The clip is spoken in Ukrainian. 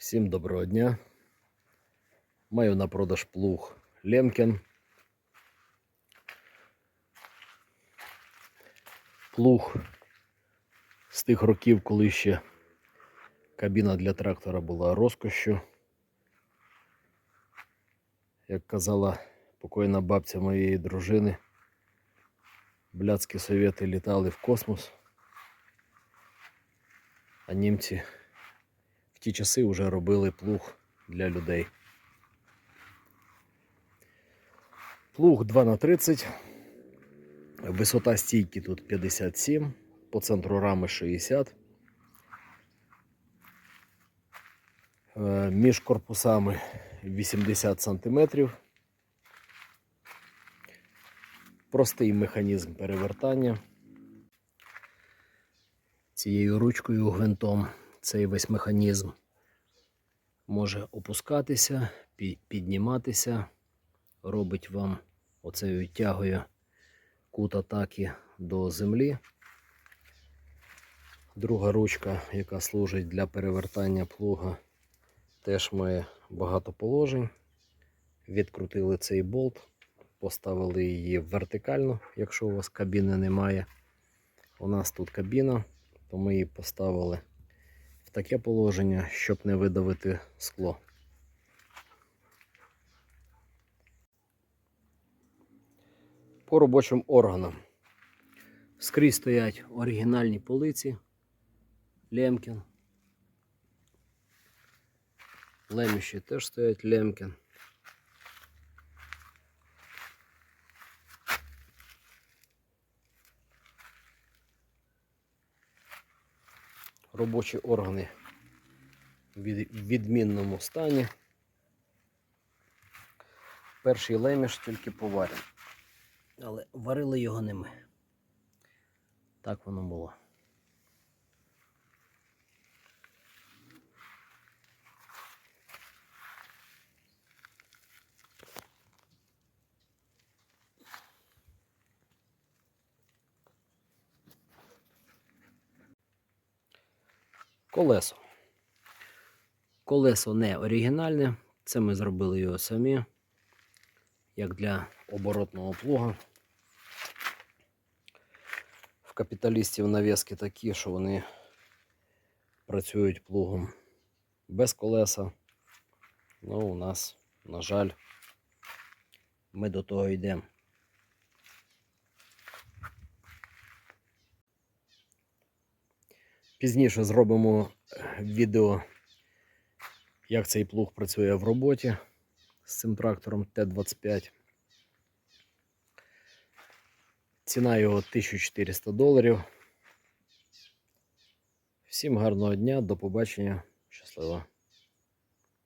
Всім доброго дня. Маю на продаж плуг Лемкін. Плуг з тих років, коли ще кабіна для трактора була розкошю. Як казала покойна бабця моєї дружини, блядські совєти літали в космос, а німці ті часи вже робили плуг для людей. Плуг 2 на 30 висота стійки тут 57, по центру рами 60. Е, Між корпусами 80 см. Простий механізм перевертання. Цією ручкою гвинтом цей весь механізм може опускатися, підніматися, робить вам оцею тягою кут атаки до землі. Друга ручка, яка служить для перевертання плуга, теж має багато положень. Відкрутили цей болт, поставили її вертикально, якщо у вас кабіни немає. У нас тут кабіна, то ми її поставили таке положення, щоб не видавити скло. По робочим органам. Скрізь стоять оригінальні полиці. Лемкін. Леміші теж стоять Лемкін. Робочі органи в відмінному стані. Перший леміш тільки поварив, Але варили його не ми. Так воно було. Колесо. Колесо не оригінальне. Це ми зробили його самі, як для оборотного плуга. В капіталістів навіски такі, що вони працюють плугом без колеса. Ну, у нас, на жаль, ми до того йдемо. Пізніше зробимо е, відео, як цей плуг працює в роботі з цим трактором Т-25. Ціна його 1400 доларів. Всім гарного дня, до побачення, щасливо.